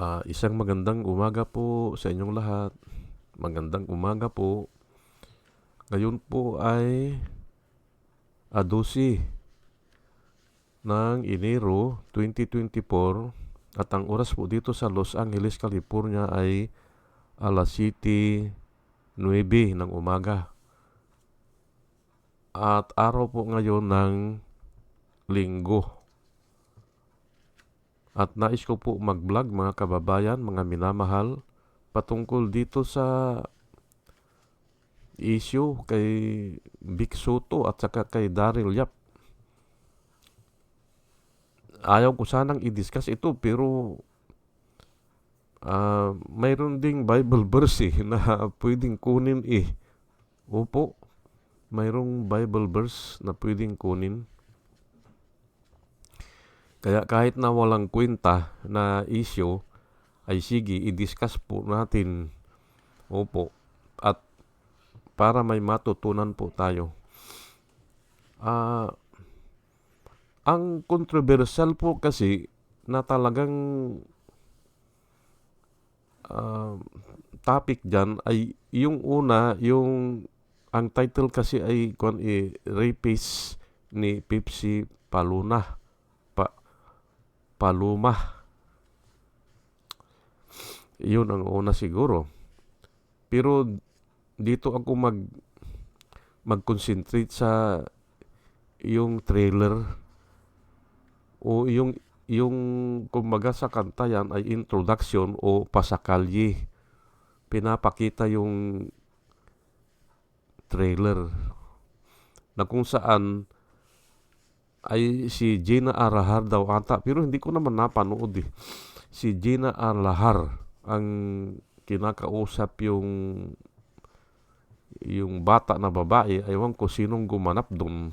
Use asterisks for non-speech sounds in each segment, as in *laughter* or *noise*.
Ah, isang magandang umaga po sa inyong lahat. Magandang umaga po. Ngayon po ay 12 ng Enero 2024 at ang oras po dito sa Los Angeles, California ay alas 7.09 ng umaga. At araw po ngayon ng linggo. At nais ko po mag-vlog mga kababayan, mga minamahal, patungkol dito sa issue kay Vic Soto at saka kay Daryl Yap. Ayaw ko sanang i-discuss ito pero ah, mayroon ding Bible verse eh, *laughs* na pwedeng kunin eh. Opo, mayroong Bible verse na pwedeng kunin. Kaya kahit na walang kwenta na issue, ay sige, i-discuss po natin. Opo. At para may matutunan po tayo. Ah, ang controversial po kasi na talagang ah, topic dyan ay yung una, yung ang title kasi ay kung eh, Rapist ni Pepsi Paluna. Pa, Paluma. Yun ang una siguro. Pero dito ako mag mag-concentrate sa yung trailer o yung yung kumbaga sa kanta yan ay introduction o pasakalye. Pinapakita yung trailer na kung saan ay si Gina Arahar daw ata pero hindi ko naman napanood eh. Si Gina Arahar ang kinakausap yung yung bata na babae, aywan ko sinong gumanap doon.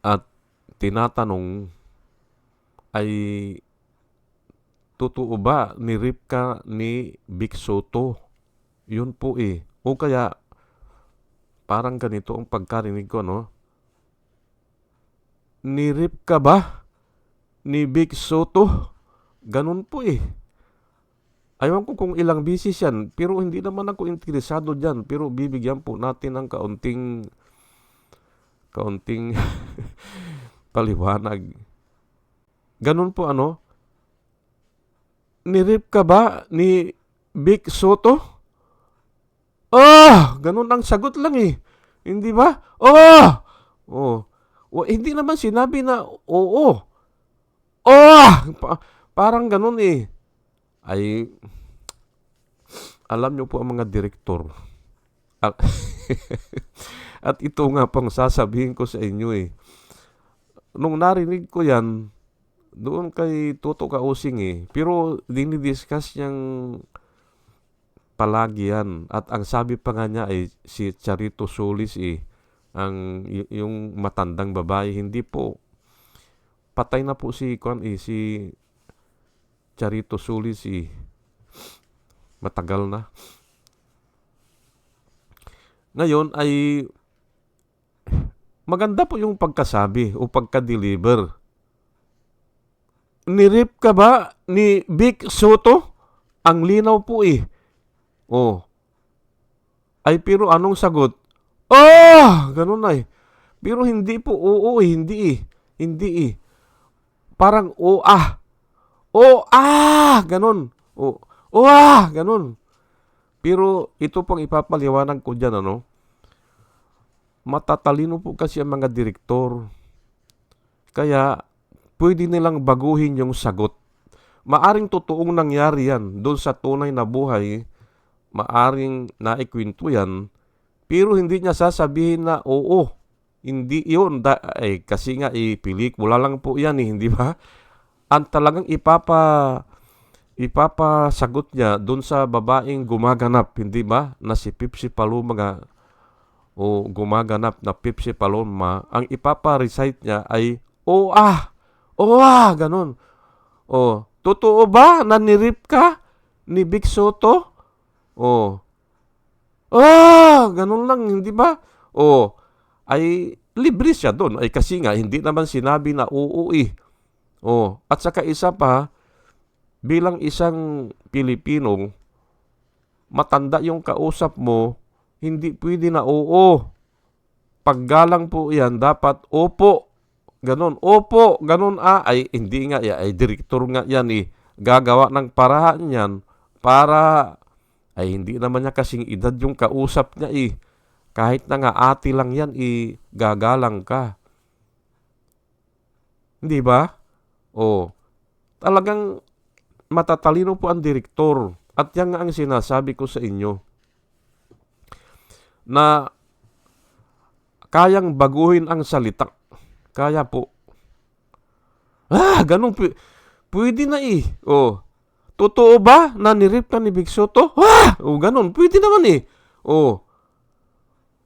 At tinatanong ay totoo ba ni Ripka ni Vic Soto? Yun po eh. O kaya parang ganito ang pagkarinig ko, no? Ni Ripka ba? Ni Vic Soto? Ganun po eh. Aywan ko kung ilang bisis yan, pero hindi naman ako interesado dyan. Pero bibigyan po natin ng kaunting kaunting *laughs* paliwanag. Ganun po ano? Nirip ka ba ni Vic Soto? Ah! Ganun ang sagot lang eh. Hindi ba? Oh! Oh. O, hindi naman sinabi na oo. Oh! Pa- parang ganun eh ay alam niyo po ang mga direktor. At, *laughs* at ito nga pang sasabihin ko sa inyo eh. Nung narinig ko yan, doon kay Toto Kausing eh. Pero dinidiscuss niyang palagi yan. At ang sabi pa nga niya ay si Charito Solis eh. Ang, yung matandang babae, hindi po. Patay na po si, kwan eh, si Charito Solis eh. Matagal na. Ngayon ay maganda po yung pagkasabi o pagka-deliver. Nirip ka ba ni Vic Soto? Ang linaw po eh. Oh. Ay pero anong sagot? Oh! Ganun eh. Pero hindi po oo eh. Hindi eh. Hindi eh. Parang o ah. O ah! Ganun. O, o ah! Ganun. Pero ito pong ipapaliwanag ko dyan ano. Matatalino po kasi ang mga direktor. Kaya pwede nilang baguhin yung sagot. Maaring totoong nangyari yan doon sa tunay na buhay. Maaring naikwento yan. Pero hindi niya sasabihin na oo. Hindi yun. Da, eh, kasi nga eh, pelikula lang po yan eh, hindi ba? Ang talagang ipapa ipapasagot niya doon sa babaeng gumaganap, hindi ba? Na si Pipsi Paloma o gumaganap na Pipsi Paloma, ang ipapa-recite niya ay o ah, o ah, ganun. O, totoo ba na nirip ka ni Big Soto? O, ah, ganun lang, hindi ba? O, ay libre siya doon. Ay kasi nga, hindi naman sinabi na oo eh. Oh, at saka isa pa, bilang isang Pilipino, matanda yung kausap mo, hindi pwede na oo. Paggalang po yan, dapat opo. Ganon, opo, ganon ah, ay hindi nga, ay, ay direktor nga yan eh. Gagawa ng paraan yan para, ay hindi naman niya kasing edad yung kausap niya eh. Kahit na nga ate lang yan, eh, gagalang ka. Hindi ba? O, talagang matatalino po ang direktor. At yan nga ang sinasabi ko sa inyo. Na kayang baguhin ang salita. Kaya po. Ah, ganun. Pwede na eh. O, totoo ba na nirip ka ni Big Soto? Ah, o, ganun. Pwede naman eh. O,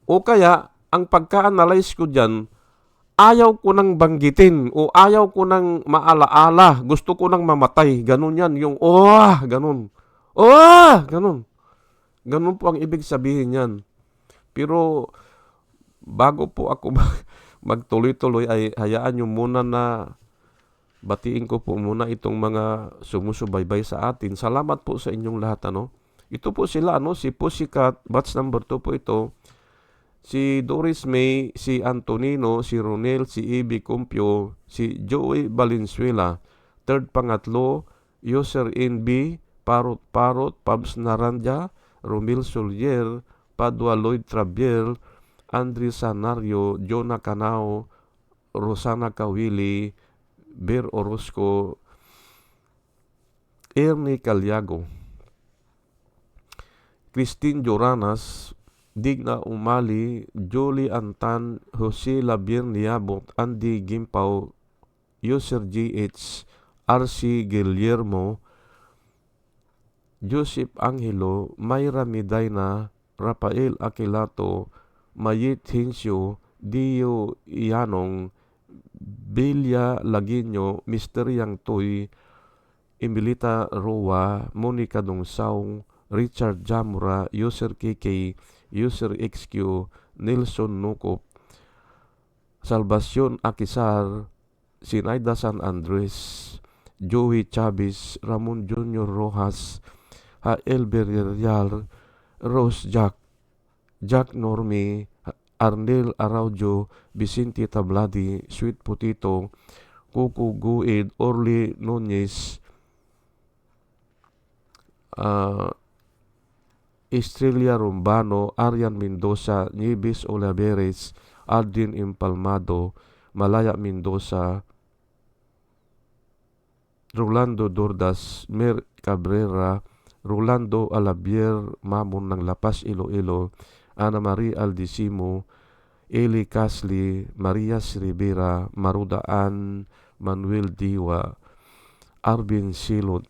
o kaya, ang pagka-analyze ko dyan, ayaw ko nang banggitin o ayaw ko nang maalaala. Gusto ko nang mamatay. Ganun yan. Yung, oh, ganun. Oh, ganun. Ganun po ang ibig sabihin yan. Pero, bago po ako *laughs* magtuloy-tuloy ay hayaan nyo muna na batiin ko po muna itong mga sumusubaybay sa atin. Salamat po sa inyong lahat. Ano? Ito po sila, ano? si Pussycat, batch number 2 po ito. Si Doris May, si Antonino, si Ronel, si Ibi Cumpio, si Joey Valenzuela. Third pangatlo, User NB, Parot Parot, Pabs Naranja, Romil Solier, Padua Lloyd Trabiel, Andre Sanario, Jonah Canao, Rosana Kawili, Ber Orozco, Ernie Calyago, Christine Joranas, Digna Umali, Julie Antan, Jose Labier Niabot, Andy Gimpaw, User GH, RC Guillermo, Joseph Angelo, Mayra Medina, Rafael Aquilato, Mayit Hinsyo, Dio Ianong, Bilya Laginyo, Mr. Yang Toy, Emilita Roa, Monica Dongsaong, Richard Jamura, User KK, User XQ, Nelson Nukop, Salvacion Akisar, Sinaida San Andres, Joey Chavez, Ramon Junior Rojas, Hael Berrial, Rose Jack, Jack Normi, Arnel Araujo, Vicente Tabladi, Sweet Potito, Kuku Guid, Orly Nunez, uh, Estrella Rumbano, Arian Mendoza, Nieves Olaveres, Aldin Impalmado, Malaya Mendoza, Rolando Dordas, Mer Cabrera, Rolando Alabier, Mamon ng Lapas Iloilo, Ana Marie Aldisimo, Eli Casli, Marias Rivera, Marudaan, Manuel Diwa, Arvin Silot,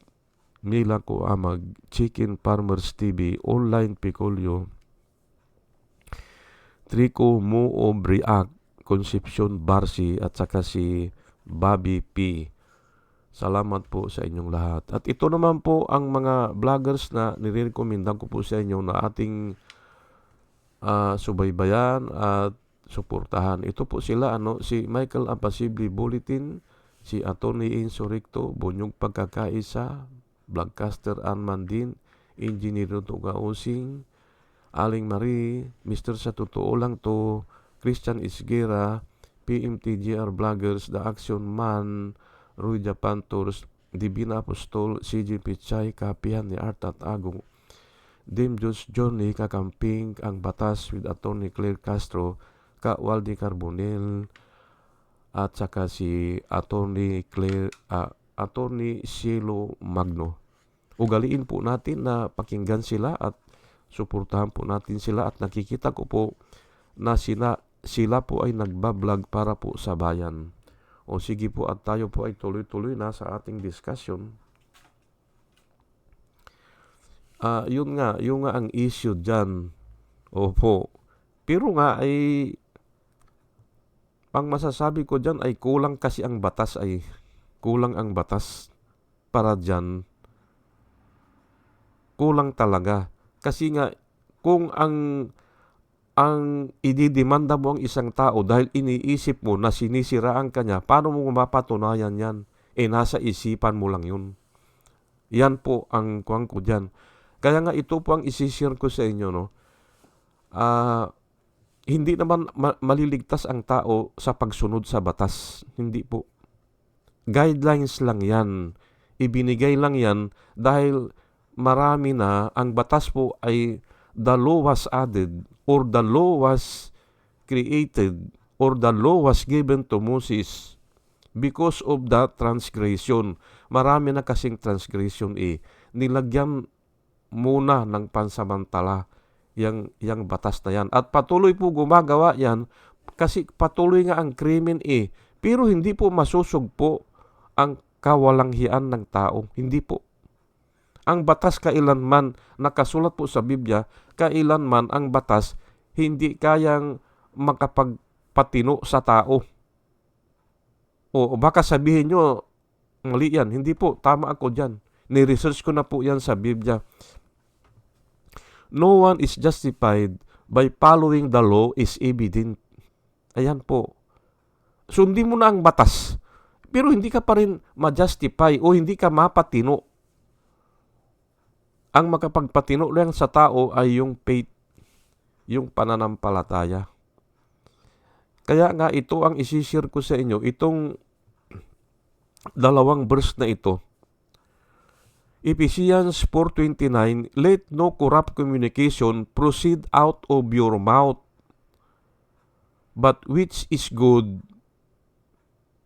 Mila Amag, Chicken Farmers TV, Online Picolio, Trico Muo Briak, Concepcion Barsi at saka si Bobby P. Salamat po sa inyong lahat. At ito naman po ang mga vloggers na nirekomendan ko po sa inyo na ating uh, subaybayan at suportahan. Ito po sila ano si Michael Apasibli Bulletin, si Attorney Insurrecto, Bunyog Pagkakaisa, Vlogcaster Anman din, Engineer Tuga Using, Aling Marie, Mr. Sa Totoo Lang To, Christian Isgera, PMTGR Vloggers, The Action Man, Rui Japan Tours, Divina Apostol, CG Pichay, Kapihan ni Art at Agong, Dim Diyos Johnny, Kakamping, Ang Batas with Attorney Claire Castro, Ka Waldi Carbonel, at saka si Attorney Claire, uh, Attorney Cielo Magno. Ugaliin po natin na pakinggan sila at suportahan po natin sila at nakikita ko po na sila, sila po ay nagbablog para po sa bayan. O sige po at tayo po ay tuloy-tuloy na sa ating discussion. Uh, yun nga, yun nga ang issue diyan. Opo. Pero nga ay pang masasabi ko diyan ay kulang kasi ang batas ay kulang ang batas para diyan. Kulang talaga. Kasi nga kung ang ang ididemanda mo ang isang tao dahil iniisip mo na sinisiraan ka niya, paano mo mapatunayan yan? eh nasa isipan mo lang yun. Yan po ang kuwang ko dyan. Kaya nga ito po ang isishare ko sa inyo, no? Ah, hindi naman ma- maliligtas ang tao sa pagsunod sa batas. Hindi po. Guidelines lang yan. Ibinigay lang yan dahil marami na, ang batas po ay the law was added or the law was created or the law was given to Moses because of the transgression. Marami na kasing transgression eh. Nilagyan muna ng pansamantala yang yang batas na yan. At patuloy po gumagawa yan kasi patuloy nga ang krimen eh. Pero hindi po masusugpo ang kawalanghian ng tao. Hindi po. Ang batas kailanman nakasulat po sa Biblia, kailanman ang batas hindi kayang makapagpatino sa tao. O baka sabihin nyo, mali yan. Hindi po, tama ako dyan. Ni-research ko na po yan sa Biblia. No one is justified by following the law is evident. Ayan po. Sundin mo na ang batas. Pero hindi ka pa rin ma-justify o hindi ka mapatino. Ang makapagpatino lang sa tao ay yung faith, yung pananampalataya. Kaya nga ito ang isishare ko sa inyo, itong dalawang verse na ito. Ephesians 4.29, Let no corrupt communication proceed out of your mouth, but which is good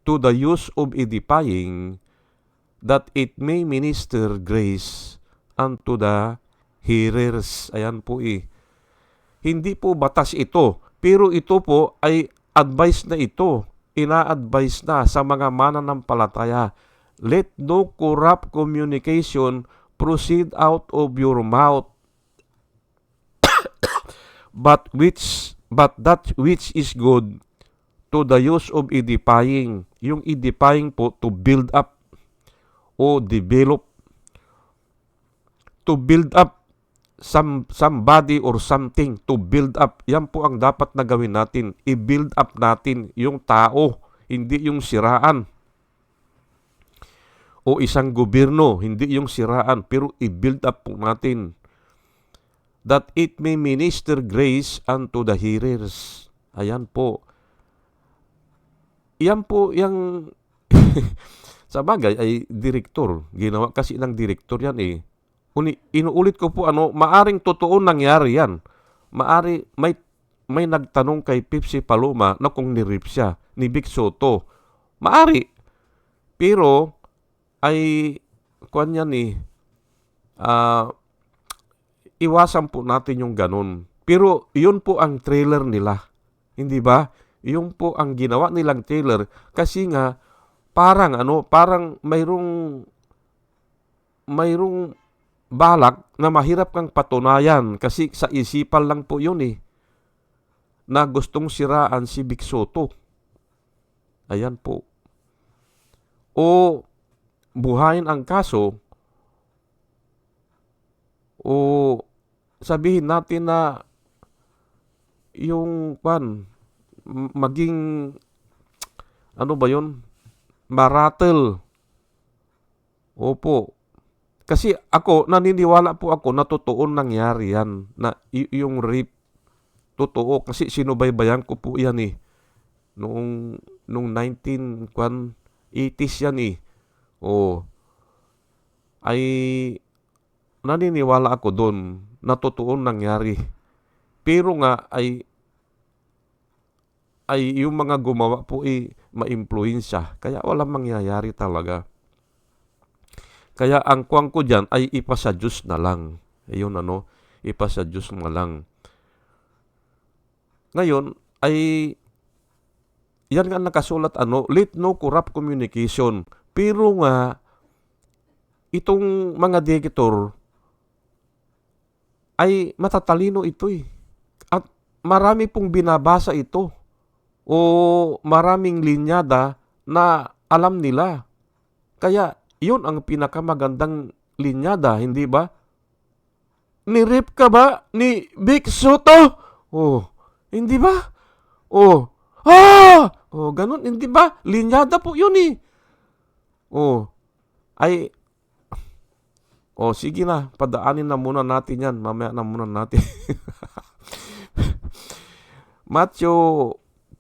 to the use of edifying, that it may minister grace unto the hearers. Ayan po eh. Hindi po batas ito, pero ito po ay advice na ito. Ina-advise na sa mga mananampalataya. Let no corrupt communication proceed out of your mouth, *coughs* but which but that which is good to the use of edifying. Yung edifying po to build up o develop to build up some somebody or something to build up. Yan po ang dapat na gawin natin. I-build up natin yung tao, hindi yung siraan. O isang gobyerno, hindi yung siraan, pero i-build up po natin. That it may minister grace unto the hearers. Ayan po. Yan po yung *laughs* sa bagay ay direktor. Ginawa kasi ng direktor yan eh Uni, inuulit ko po ano, maaring totoo nangyari yan. Maari may may nagtanong kay Pepsi Paloma na kung nirip siya ni Vic Soto. Maari. Pero ay kuan yan eh uh, iwasan po natin yung ganun. Pero yun po ang trailer nila. Hindi ba? Yun po ang ginawa nilang trailer kasi nga parang ano, parang mayroong mayroong balak na mahirap kang patunayan kasi sa isipan lang po yun eh na gustong siraan si Big Soto. Ayan po. O buhayin ang kaso o sabihin natin na yung pan maging ano ba yon maratel opo kasi ako, naniniwala po ako na totoo nangyari yan. Na yung rape, totoo. Kasi sinubaybayan ko po yan eh. Noong, noong 1980s yan eh. O, ay naniniwala ako doon na totoo nangyari. Pero nga ay ay yung mga gumawa po ay ma-influensya. Kaya walang mangyayari talaga. Kaya ang kuwang ko dyan ay ipasa Diyos na lang. Ayun ano, ipasa Diyos na lang. Ngayon, ay yan nga nakasulat ano, let no corrupt communication. Pero nga, itong mga degitor ay matatalino ito eh. At marami pong binabasa ito o maraming linyada na alam nila. Kaya yun ang pinakamagandang linyada, hindi ba? Nirip ka ba ni Big Soto? Oh, hindi ba? Oh, ah! Oh, ganun, hindi ba? Linyada po yun eh. Oh, ay, oh, sige na, padaanin na muna natin yan. Mamaya na muna natin. *laughs* Matthew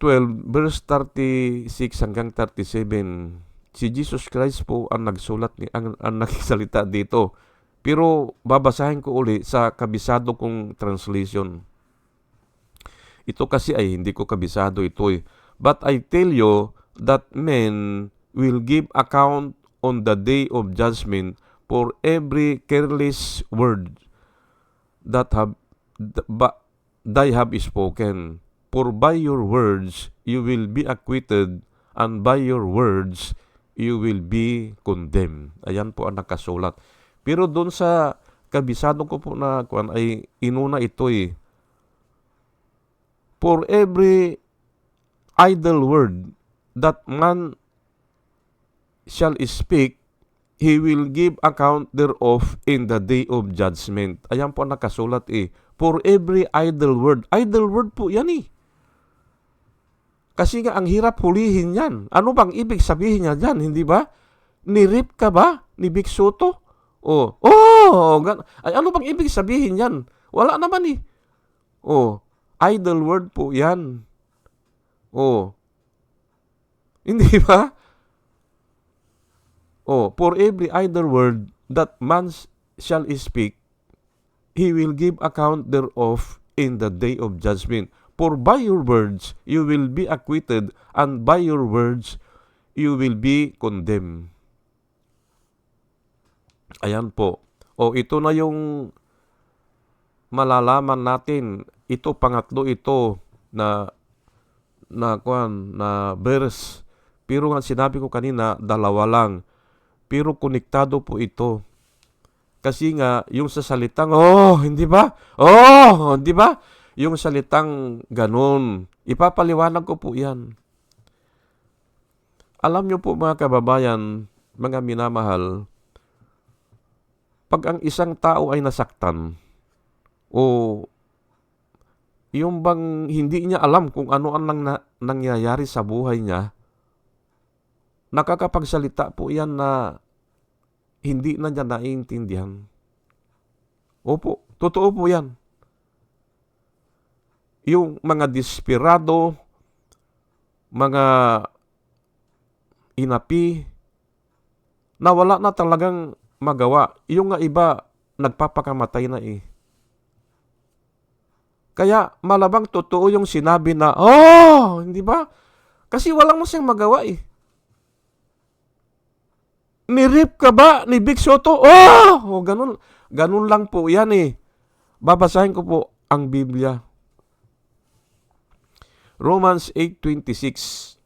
12, verse 36 hanggang 37. Si Jesus Christ po ang nagsulat, ni, ang, ang nagsalita dito. Pero babasahin ko uli sa kabisado kong translation. Ito kasi ay hindi ko kabisado ito eh. But I tell you that men will give account on the day of judgment for every careless word that have th- ba- they have spoken. For by your words you will be acquitted, and by your words you will be condemned. Ayan po ang nakasulat. Pero doon sa kabisado ko po na kuan ay inuna ito eh. For every idle word that man shall speak, he will give account thereof in the day of judgment. Ayan po nakasulat eh. For every idle word. Idle word po yan eh. Kasi nga ang hirap hulihin yan. Ano bang ibig sabihin niya dyan, hindi ba? Nirip ka ba ni Big Soto? Oh, oh, gan- ay ano bang ibig sabihin yan? Wala naman eh. Oh, idle word po yan. Oh. Hindi ba? Oh, for every idle word that man shall speak, he will give account thereof in the day of judgment. For by your words you will be acquitted, and by your words you will be condemned. Ayan po. O ito na yung malalaman natin. Ito pangatlo ito na na kuan na verse. Pero nga sinabi ko kanina dalawa lang. Pero konektado po ito. Kasi nga yung sa salitang oh, hindi ba? Oh, hindi ba? Yung salitang ganun. Ipapaliwanag ko po 'yan. Alam niyo po mga kababayan, mga minamahal, pag ang isang tao ay nasaktan o yung bang hindi niya alam kung ano ang nang, nangyayari sa buhay niya, nakakapagsalita po yan na hindi na niya naiintindihan. Opo, totoo po yan. Yung mga desperado, mga inapi, na wala na talagang magawa. Yung nga iba, nagpapakamatay na eh. Kaya malabang totoo yung sinabi na, oh, hindi ba? Kasi walang mo siyang magawa eh. Nirip ka ba ni Big Soto? Oh! oh ganun, ganun lang po yan eh. Babasahin ko po ang Biblia. Romans 8.26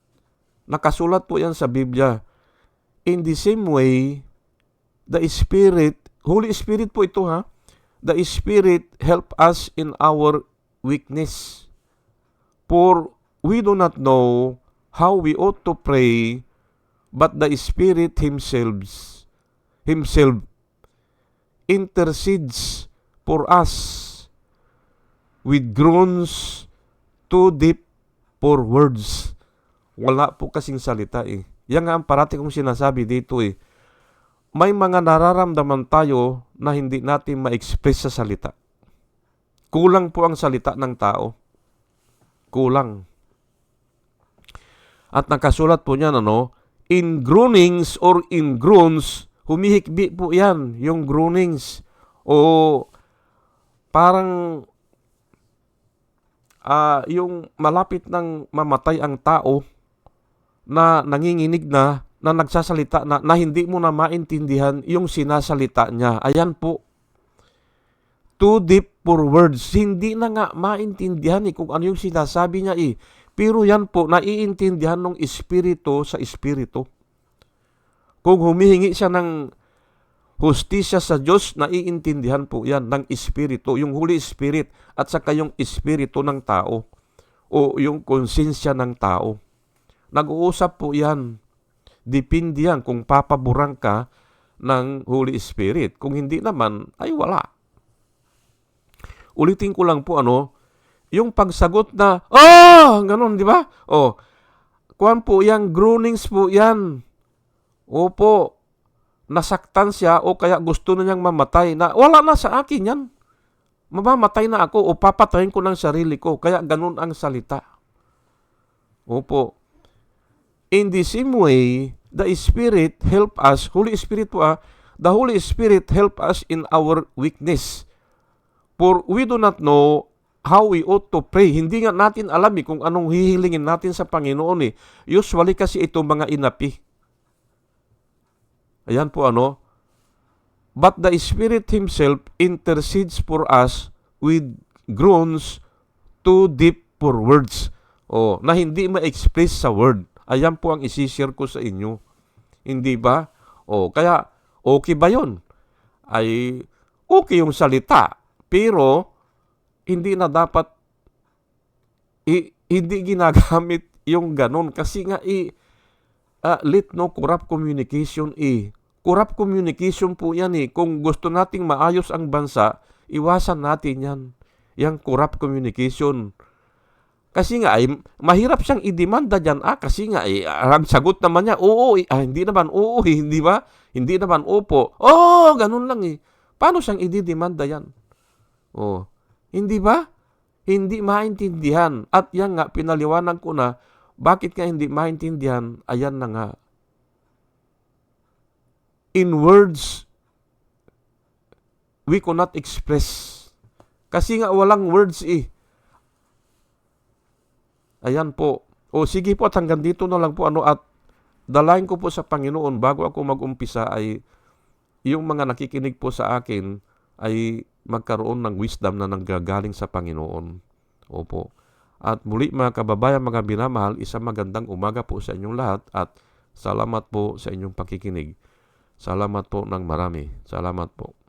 Nakasulat po yan sa Biblia. In the same way, the Spirit, Holy Spirit po ito ha, the Spirit help us in our weakness. For we do not know how we ought to pray, but the Spirit Himself, Himself intercedes for us with groans too deep for words. Wala po kasing salita eh. Yan nga ang parati kong sinasabi dito eh. May mga nararamdaman tayo na hindi natin ma-express sa salita. Kulang po ang salita ng tao. Kulang. At nakasulat po niyan ano, in groanings or in groans, humihikbi po yan, yung groanings. O parang ah yung malapit ng mamatay ang tao na nanginginig na, na nagsasalita na, na hindi mo na maintindihan yung sinasalita niya. Ayan po. Too deep for words. Hindi na nga maintindihan eh kung ano yung sinasabi niya eh. Pero yan po, naiintindihan ng espiritu sa espiritu. Kung humihingi siya ng hustisya sa Diyos, naiintindihan po yan ng espiritu, yung Holy Spirit at saka yung espiritu ng tao o yung konsensya ng tao. Nag-uusap po yan. Depende yan kung papaborang ka ng Holy Spirit. Kung hindi naman, ay wala. Ulitin ko lang po ano, yung pagsagot na, oh, ganun, di ba? Oh, kuan po yan, groanings po yan. Opo, nasaktan siya o kaya gusto na niyang mamatay na wala na sa akin yan. Mamamatay na ako o papatayin ko ng sarili ko. Kaya ganun ang salita. Opo. In the same way, the Spirit help us, Holy Spirit po ah, the Holy Spirit help us in our weakness. For we do not know how we ought to pray. Hindi nga natin alam eh kung anong hihilingin natin sa Panginoon eh. Usually kasi ito mga inapi. Ayan po ano. But the Spirit Himself intercedes for us with groans too deep for words. O, na hindi ma-express sa word. Ayan po ang isishare ko sa inyo. Hindi ba? O, kaya okay ba yon? Ay okay yung salita. Pero hindi na dapat i, hindi ginagamit yung ganon kasi nga i uh, let no corrupt communication eh. Corrupt communication po yan eh. Kung gusto nating maayos ang bansa, iwasan natin yan. Yang corrupt communication. Kasi nga ay mahirap siyang idemanda diyan ah kasi nga ay ang sagot naman niya oo eh, ah, hindi naman oo eh, *laughs* hindi ba? Hindi naman opo. Oh, ganun lang eh. Paano siyang ididemanda yan? Oh, hindi ba? Hindi maintindihan. At yan nga pinaliwanag ko na bakit nga hindi maintindihan? Ayan na nga. In words we cannot express. Kasi nga walang words eh. Ayan po. O sige po hanggang dito na lang po ano at dalayan ko po sa Panginoon bago ako mag-umpisa ay yung mga nakikinig po sa akin ay magkaroon ng wisdom na nanggagaling sa Panginoon. Opo. At muli mga kababayan, mga binamahal, isang magandang umaga po sa inyong lahat at salamat po sa inyong pakikinig. Salamat po ng marami. Salamat po.